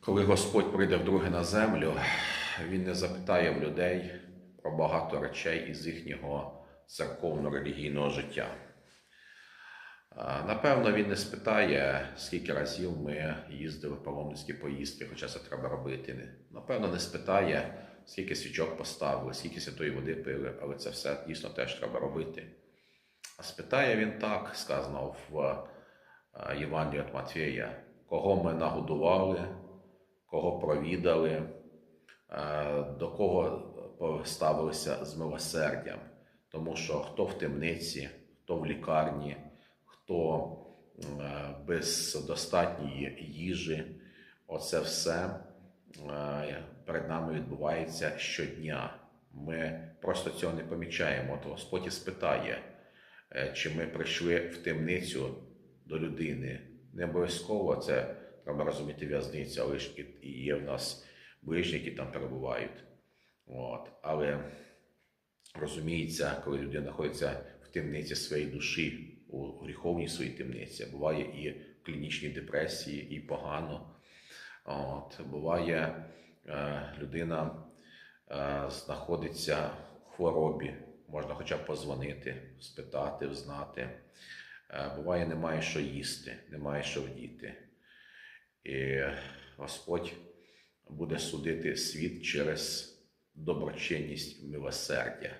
Коли Господь прийде вдруге на землю, Він не запитає в людей про багато речей із їхнього церковно-релігійного життя. Напевно, він не спитає, скільки разів ми їздили в паломницькі поїздки, хоча це треба робити. Напевно, не спитає, скільки свічок поставили, скільки святої води пили, але це все дійсно теж треба робити. А спитає він так, сказано в Євангелії від Матвія, кого ми нагодували, кого провідали, е, до кого поставилися з милосердям. Тому що хто в темниці, хто в лікарні, хто е, без достатньої їжі, оце все е, перед нами відбувається щодня. Ми просто цього не помічаємо. То Господь спитає, чи ми прийшли в темницю до людини. Не обов'язково це треба розуміти в'язниця, але і- є в нас ближні, які там перебувають. От. Але розуміється, коли людина знаходиться в темниці своєї душі, у гріховній своїй темниці, буває і в клінічній депресії, і погано. От. Буває, е, людина е, знаходиться в хворобі, можна хоча б позвонити, спитати, взнати. Е, Буває, немає що їсти, немає що вдіти. І Господь буде судити світ через доброчинність милосердя.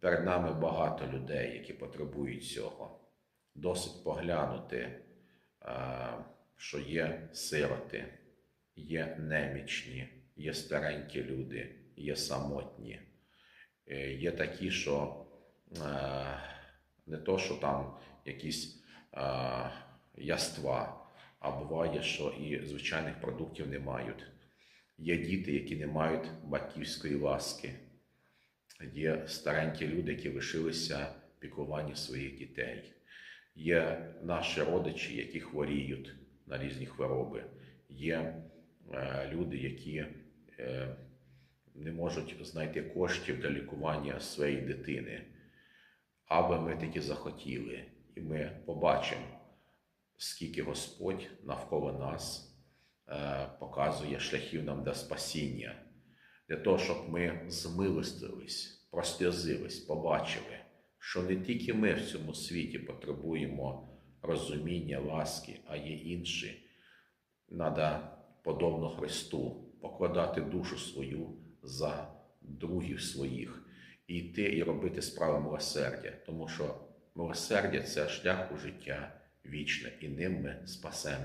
Перед нами багато людей, які потребують цього. Досить поглянути, е, що є сироти, є немічні, є старенькі люди, є самотні, Е, є такі, що е, не то, що там якісь яства, а буває, що і звичайних продуктів не мають. Є діти, які не мають батьківської ласки. Є старенькі люди, які лишилися піклування своїх дітей. Є наші родичі, які хворіють на різні хвороби. Є е, люди, які е, не можуть знайти коштів для лікування своєї дитини. Аби ми таки захотіли, і ми побачимо, скільки Господь навколо нас е, показує шляхів нам до спасіння, для того, щоб ми змилостились, прослязились, побачили, що не тільки ми в цьому світі потребуємо розуміння, ласки, а є інші. Надо, подобно Христу, покладати душу свою за других своїх і йти і робити справи милосердя, тому що милосердя це шлях у життя вічне, і ним ми спасемося.